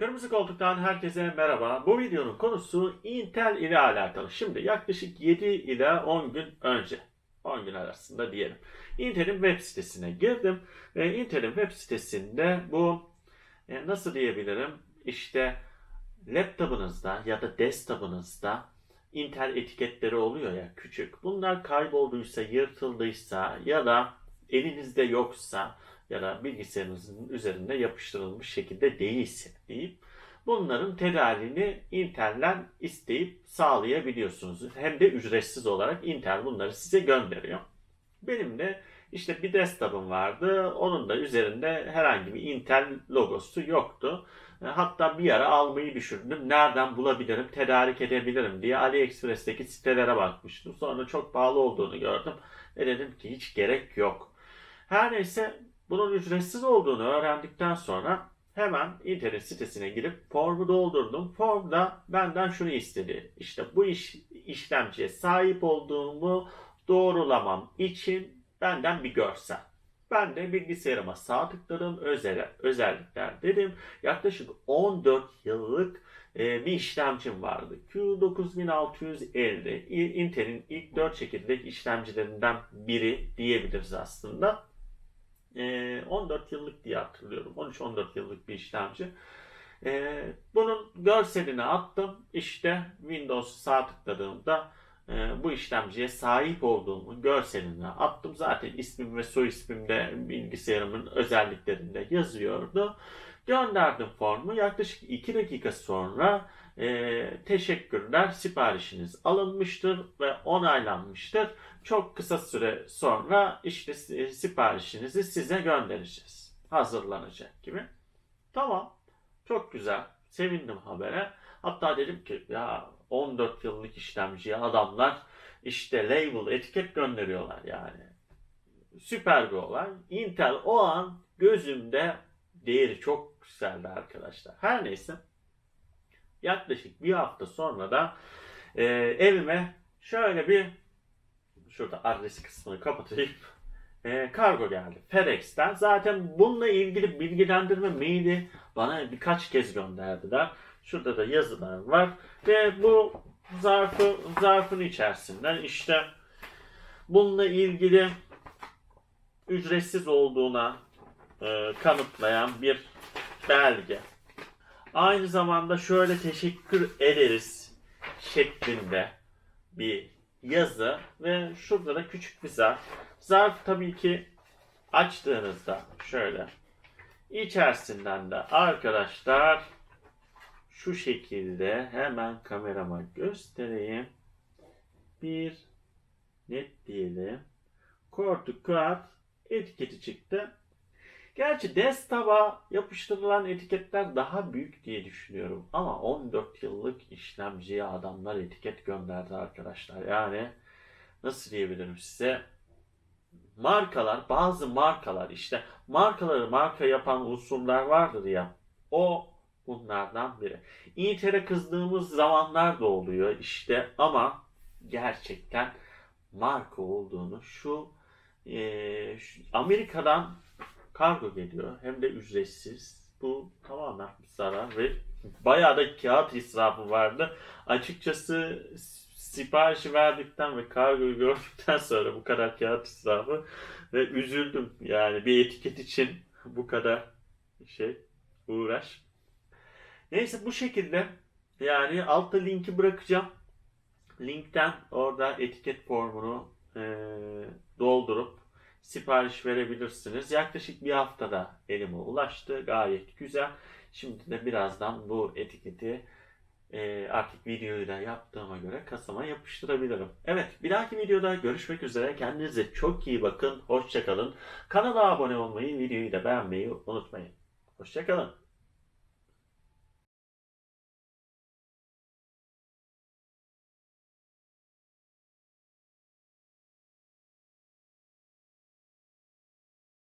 Kırmızı Koltuk'tan herkese merhaba. Bu videonun konusu Intel ile alakalı. Şimdi yaklaşık 7 ila 10 gün önce, 10 gün arasında diyelim. Intel'in web sitesine girdim ve Intel'in web sitesinde bu e, nasıl diyebilirim? İşte laptopunuzda ya da desktop'unuzda Intel etiketleri oluyor ya küçük. Bunlar kaybolduysa, yırtıldıysa ya da elinizde yoksa ya da bilgisayarınızın üzerinde yapıştırılmış şekilde değilse deyip bunların tedariğini Intel'den isteyip sağlayabiliyorsunuz. Hem de ücretsiz olarak Intel bunları size gönderiyor. Benim de işte bir desktop'um vardı. Onun da üzerinde herhangi bir Intel logosu yoktu. E, Hatta bir ara almayı düşündüm. Nereden bulabilirim, tedarik edebilirim diye AliExpress'teki sitelere bakmıştım. Sonra çok pahalı olduğunu gördüm. Ve dedim ki hiç gerek yok. Her neyse bunun ücretsiz olduğunu öğrendikten sonra hemen internet sitesine girip formu doldurdum. Formda benden şunu istedi. İşte bu iş, işlemciye sahip olduğumu doğrulamam için benden bir görsel. Ben de bilgisayarıma sağ tıkladım. Özel, özellikler dedim. Yaklaşık 14 yıllık e, bir işlemcim vardı. Q9650. Intel'in ilk 4 çekirdek işlemcilerinden biri diyebiliriz aslında. E, 14 yıllık diye hatırlıyorum. 13-14 yıllık bir işlemci. Bunun görselini attım. İşte Windows sağ tıkladığımda bu işlemciye sahip olduğumu görselini attım. Zaten ismim ve soy ismim de bilgisayarımın özelliklerinde yazıyordu. Gönderdim formu. Yaklaşık 2 dakika sonra e, teşekkürler siparişiniz alınmıştır ve onaylanmıştır. Çok kısa süre sonra işte si- siparişinizi size göndereceğiz. Hazırlanacak gibi. Tamam. Çok güzel. Sevindim habere. Hatta dedim ki ya 14 yıllık işlemciye adamlar işte label etiket gönderiyorlar yani. Süper bir olay. Intel o an gözümde değeri çok yükseldi arkadaşlar. Her neyse yaklaşık bir hafta sonra da e, evime şöyle bir şurada adres kısmını kapatayım. E, kargo geldi. FedEx'ten. Zaten bununla ilgili bilgilendirme maili bana birkaç kez gönderdiler. Şurada da yazılar var. Ve bu zarfı, zarfın içerisinden işte bununla ilgili ücretsiz olduğuna e, kanıtlayan bir belge. Aynı zamanda şöyle teşekkür ederiz şeklinde bir yazı ve şurada da küçük bir zarf. Zarf tabii ki açtığınızda şöyle içerisinden de arkadaşlar şu şekilde hemen kamerama göstereyim. Bir net diyelim. Kortu kağıt etiketi çıktı. Gerçi desktop'a yapıştırılan etiketler daha büyük diye düşünüyorum. Ama 14 yıllık işlemciye adamlar etiket gönderdi arkadaşlar. Yani nasıl diyebilirim size? Markalar, bazı markalar işte markaları marka yapan unsurlar vardır ya. O bunlardan biri. Intel'e kızdığımız zamanlar da oluyor işte ama gerçekten marka olduğunu şu, eee, şu Amerika'dan kargo geliyor hem de ücretsiz. Bu tamamen bir zarar ve bayağı da kağıt israfı vardı. Açıkçası siparişi verdikten ve kargoyu gördükten sonra bu kadar kağıt israfı ve üzüldüm. Yani bir etiket için bu kadar şey uğraş. Neyse bu şekilde yani altta linki bırakacağım. Linkten orada etiket formunu eee, doldurup sipariş verebilirsiniz. Yaklaşık bir haftada elime ulaştı. Gayet güzel. Şimdi de birazdan bu etiketi eee, artık videoyu da yaptığıma göre kasama yapıştırabilirim. Evet bir dahaki videoda görüşmek üzere. Kendinize çok iyi bakın. Hoşçakalın. Kanala abone olmayı, videoyu da beğenmeyi unutmayın. Hoşçakalın.